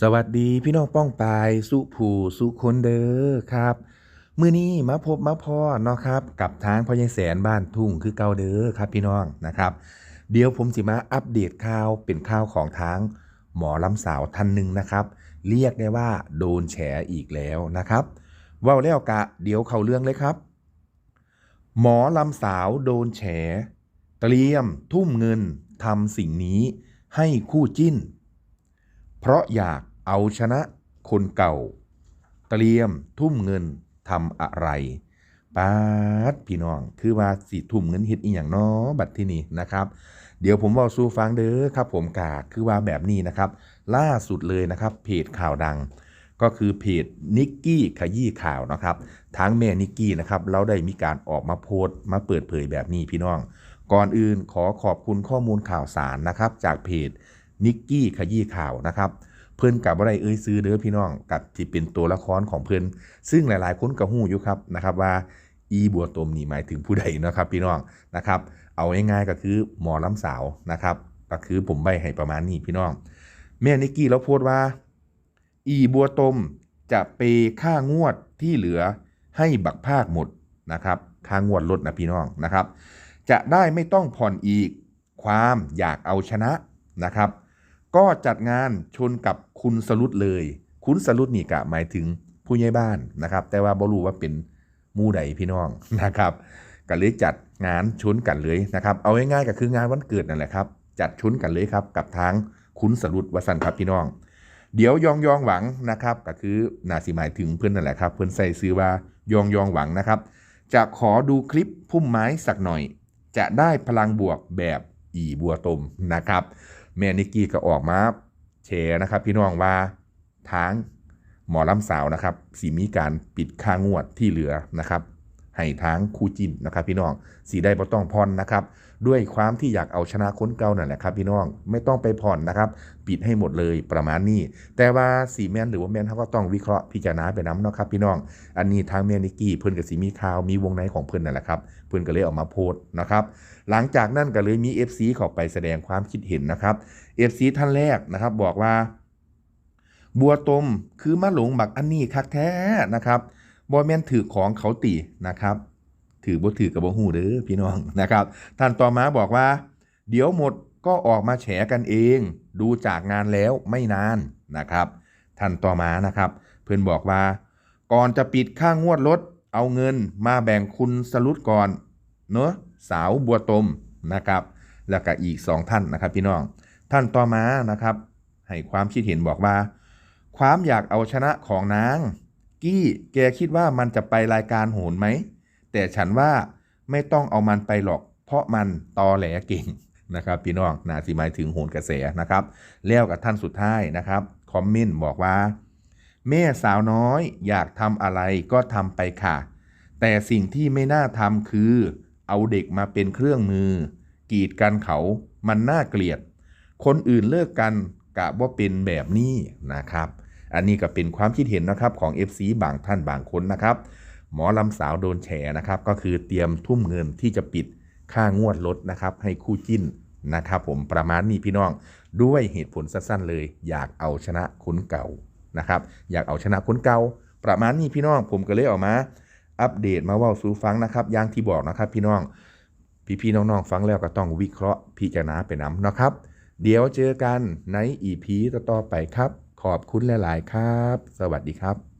สวัสดีพี่น้องป้องปายสุผูสุคนเด้อครับมื้อนี้มาพบมาพ่อเนาะครับ กับทางพ่อใหญ่แสนบ้านทุ่งคือเก่าเด้อครับพี่น้องนะครับ เดี๋ยวผมสิมาอัปเดตข่าวเป็นข่าวของทางหมอลำสาวท่านหนึ่งนะครับ เรียกได้ว่าโดนแฉอีกแล้วนะครับว้าแล้วกะ เดี๋ยวเข้าเรื่องเลยครับ หมอลำสาวโดนแฉ เตรียมทุ่มเงินทำสิ่งนี้ให้คู่จิ้น เพราะอยากเอาชนะคนเก่า เตรียมทุ่มเงินทำอะไรปาดพี่น้อง คือว่าสิทุ่มเงินเฮ็ดอีหยังเนาะบัดที่นี่นะครับ เดี๋ยวผมว้าสู่ฟังเด้อครับ ผมกาคือว่าแบบนี้นะครับ ล่าสุดเลยนะครับเพจข่าวดัง ก็คือเพจนิกกี้ขยี้ข่าวนะครับทั้งแม่นิกกี้นะครับเราได้มีการออกมาโพสต์มาเปิดเผยแบบนี้พี่น้อง ก่อนอื่นขอขอบคุณข้อมูลข่าวสารนะครับ จากเพจ นิกกี้ขยี้ข่าวนะครับ เพื่อนกับอะไรเอ่ยซื้อเด้อพี่น้องกับที่เป็นตัวละครของเพื่อนซึ่งหลายๆคนก็หู้อยู่ครับนะครับว่าอีบัวตมนี่หมายถึงผู้ใดนะครับพี่น้องนะครับ เอาง่ายๆก็คือหมอลำสาวนะครับก็คือผมใบให้ประมาณนี้พี่น้อง แม่นิกกี้แล้วพสต์ว่า อีบัวตมจะเปค่างวดที่เหลือให้บักภาคหมดนะครับค่างวดลดนะพี่น้องนะครับ จะได้ไม่ต้องผ่อนอีกความอยากเอาชนะนะครับ ก็จัดงานชนกับคุณสรุตเลย คุณสรุตนี่กะหมายถึงผู้ใหญ่บ้านนะครับ แต่ว่าบรู้ว่าเป็นมู่ใดพี่น้องนะครับก็เลยจัดงานชนกันเลยนะครับ เอาง่ายๆก็คืองานวันเกิดนั่นแหละครับ จัดชนกันเลยครับกับทางคุณสรุตวสันครับพี่น้อง เดี๋ยวยองยองหวังนะครับ ก็คือนาสิหมายถึงเพื่อนนั่นแหละครับ เพื่อนใส่ซื้อว่ายองยองหวังนะครับ จะขอดูคลิปพุ่มไม้สักหน่อย จะได้พลังบวกแบบอีบัวตมนะครับ แม่นิกกี้ก็ออกมาเชนะครับ พี่น้องว่าทางหมอลำสาวนะครับสีมีการปิดค่างวดที่เหลือนะครับให้ทางคู่จินนะครับ พี่น้องสีได้บ่ต้องผ่อนนะครับ ด้วยความที่อยากเอาชนะคนเก่านั่นแหละครับพี่น้องไม่ต้องไปผ่อนนะครับ ปิดให้หมดเลยประมาณนี้ แต่ว่าสีแมนหรือว่าแมนเขาก็ต้องวิเคราะห์พิจารณาไปน้ำเนาะครับพี่น้อง อันนี้ทางแมนิกกี้เพิ่อนกับสีมีข่าวมีวงในของเพิ่อนนั่นแหละครับ เพิ่อนก็เลยออกมาโพสต์นะครับหลังจากนั้นก็เลยมี FC เข้าไปแสดงความคิดเห็นนะครับ FC ท่านแรกนะครับบอกว่า บัวตมคือมะหลงบักอันนี้คักแท้นะครับบอแมนถือของเขาตีนะครับ ถือบ่ถือกับบ่ฮู้เด้อพี่น้องนะครับ ท่านต่อมาบอกว่า เดี๋ยวหมดก็ออกมาแฉกันเอง ดูจากงานแล้วไม่นานนะครับ ท่านต่อมานะครับ เพื่อนบอกว่า ก่อนจะปิดค่างวดรถเอาเงินมาแบ่งคุณสรุตก่อนเนอะสาวบัวตมนะครับ แล้วก็อีกสองท่านนะครับพี่น้อง ท่านต่อมานะครับ ให้ความคิดเห็นบอกว่า ความอยากเอาชนะของนาง กี้แกคิดว่ามันจะไปรายการโหนไหม แต่ฉันว่าไม่ต้องเอามันไปหรอก เพราะมันตอแหลเก่งนะครับพี่น้องนาสิหมายถึงโหนกระแสนะครับ แล้วกับท่านสุดท้ายนะครับคอมเมนต์บอกว่า แม่สาวน้อยอยากทำอะไรก็ทำไปค่ะ แต่สิ่งที่ไม่น่าทำคือ เอาเด็กมาเป็นเครื่องมือ กีดกันเขามันน่าเกลียด คนอื่นเลิกกันกะว่าเป็นแบบนี้นะครับ อันนี้ก็เป็นความคิดเห็นนะครับของ FC บางท่านบางคนนะครับ หมอลำสาวโดนแฉนะครับ ก็คือเตรียมทุ่มเงินที่จะปิดค่างวดรถนะครับ ให้คู่จิ้นนะครับ ผมประมาณนี้พี่น้องด้วยเหตุผลสั้นๆเลย อยากเอาชนะคนเก่านะครับ อยากเอาชนะคนเก่าประมาณนี้พี่น้องผมก็เลยออกมา อัปเดตมาว่าสู่ฟังนะครับอย่างที่บอกนะครับ พี่น้องพี่ๆน้องๆฟังแล้วก็ต้องวิเคราะห์พิจารณาไปนำนะครับ เดี๋ยวเจอกันใน EP ต่อๆไปครับ ขอบคุณหลาย ๆ ครับ สวัสดีครับ